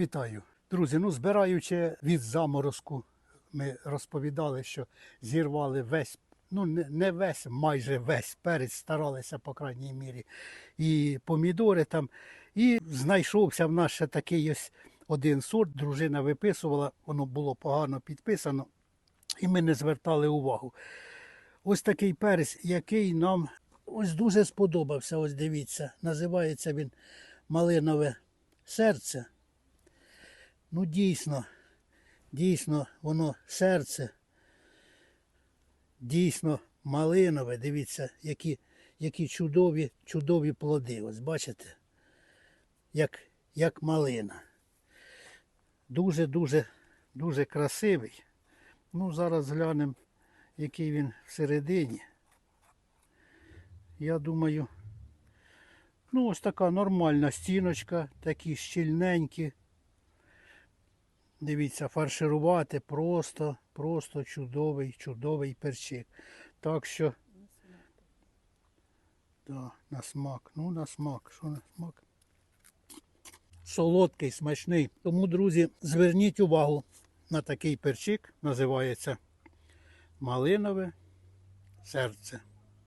Вітаю. Друзі, ну збираючи від заморозку, ми розповідали, що зірвали весь, ну не, весь, майже весь перець, старалися, по крайній мірі, і помідори там. І знайшовся в нас ще такий ось один сорт, дружина виписувала, воно було погано підписано, і ми не звертали увагу. Ось такий перець, який нам ось дуже сподобався. Ось дивіться, називається він малинове серце. Ну, дійсно, дійсно, воно серце, дійсно малинове. Дивіться, які, які чудові, чудові плоди. Ось бачите? Як, як малина. Дуже-дуже дуже красивий. Ну, зараз глянемо, який він всередині. Я думаю, ну ось така нормальна стіночка, такі щільненькі. Дивіться, фарширувати просто, просто чудовий, чудовий перчик. Так що. Да, на смак. Ну, на смак. Що на смак? Солодкий, смачний. Тому, друзі, зверніть увагу на такий перчик. Називається малинове серце.